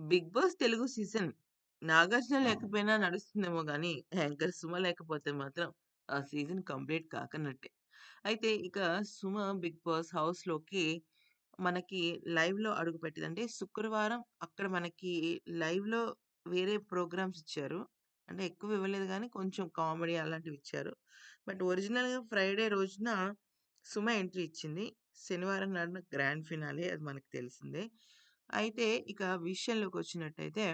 'Bigg Boss' Telugu season 'Nagarjuna'. లేకపోయినా నడుస్తుందేమో గానీ, యాంకర్ 'సుమ' లేకపోతే మాత్రం ఆ సీజన్ కంప్లీట్ కాకన్నట్టే. అయితే ఇక 'సుమ' 'బిగ్ బాస్' హౌస్‌లోకి మనకి లైవ్‌లో అడుగుపెట్టింది. అంటే శుక్రవారం అక్కడ మనకి లైవ్‌లో వేరే ప్రోగ్రామ్స్ ఇచ్చారు. అంటే ఎక్కువ ఇవ్వలేదు గానీ, కొంచెం కామెడీ అలాంటివి ఇచ్చారు. బట్ ఒరిజినల్‌గా ఫ్రైడే రోజున 'సుమ' ఎంట్రీ ఇచ్చింది. శనివారం నాడున గ్రాండ్ ఫినాలే అది మనకు తెలిసిందే. అయితే ఇక విషయంలోకి వచ్చినట్టయితే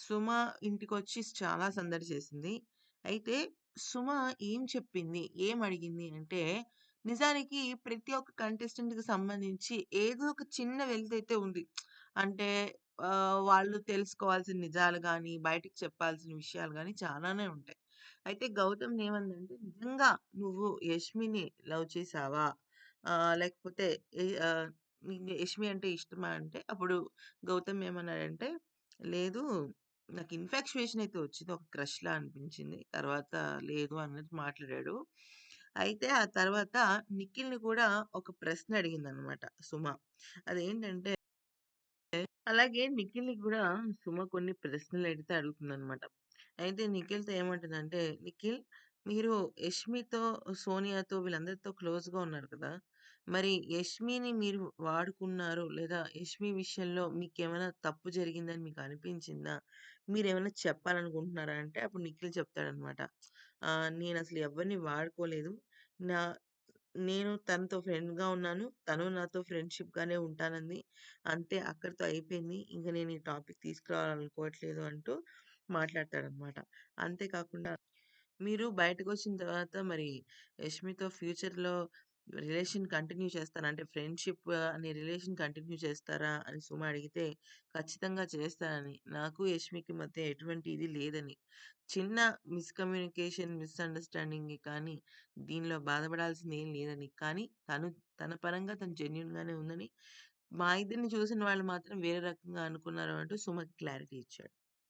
'సుమ' ఇంటికొచ్చి చాలా సందడి చేసింది. అయితే 'సుమ' ఏం చెప్పింది? ఏం అడిగింది అంటే, నిజానికి ప్రతి ఒక్క కంటెస్టెంట్‌కి సంబంధించి ఏదో ఒక చిన్న వెలుతైతే ఉంది. అంటే వాళ్ళు తెలుసుకోవాల్సిన నిజాలు కానీ బయటికి చెప్పాల్సిన విషయాలు కానీ చాలానే ఉంటాయి. అయితే గౌతమ్ ఏమందంటే, "నిజంగా నువ్వు యష్మిని లవ్ చేసావా? లేకపోతే యష్మి అంటే ఇష్టమా?" అంటే అప్పుడు గౌతమ్ ఏమన్నాడంటే, "లేదు నాకు ఇన్‌ఫాక్చుయేషన్ అయితే వచ్చింది. ఒక క్రష్‌లా అనిపించింది. తర్వాత లేదు" అన్నట్టు మాట్లాడాడు. అయితే ఆ తర్వాత నిఖిల్‌ని కూడా ఒక ప్రశ్న అడిగింది అనమాట సుమ. అదేంటంటే అలాగే నిఖిల్‌ని కూడా సుమ కొన్ని ప్రశ్నలు అడిగితే అడుగుతుంది అనమాట అయితే నిఖిల్‌తో ఏమంటుందంటే, "నిఖిల్ మీరు యష్మితో, సోనియాతో వీళ్ళందరితో క్లోజ్‌గా ఉన్నారు కదా! మరి యష్మిని మీరు వాడుకున్నారు లేదా యష్మి విషయంలో మీకు ఏమైనా తప్పు జరిగిందని మీకు అనిపించిందా? మీరేమైనా చెప్పాలనుకుంటున్నారా?" అంటే అప్పుడు నిఖిల్ చెప్తాడనమాట. నేను అసలు ఎవరిని వాడుకోలేదు. నా నేను తనతో ఫ్రెండ్‌గా ఉన్నాను. తను నాతో ఫ్రెండ్‌షిప్‌గానే ఉంటానంది. అంతే అక్కడితో అయిపోయింది. ఇంక నేను ఈ టాపిక్ తీసుకురావాలనుకోవట్లేదు" అంటూ మాట్లాడతాడనమాట. అంతేకాకుండా మీరు మీరు బయటకొచ్చిన తర్వాత మరి యష్మితో ఫ్యూచర్‌లో రిలేషన్ కంటిన్యూ చేస్తారా? అంటే ఫ్రెండ్‌షిప్ అనే రిలేషన్ కంటిన్యూ చేస్తారా? అని సుమ అడిగితే, ఖచ్చితంగా చేస్తానని. నాకు యష్మికి మధ్య ఎటువంటి ఇది లేదని. చిన్న మిస్‌కమ్యూనికేషన్, మిస్‌అండర్‌స్టాండింగే కానీ, దీనిలో బాధపడాల్సింది ఏం లేదని. కానీ తను తన పరంగా తను జెన్యూన్‌గానే ఉందని, మా ఇద్దరిని చూసిన వాళ్ళు మాత్రం వేరే రకంగా అనుకున్నారు అంటూ సుమకి క్లారిటీ ఇచ్చాడు.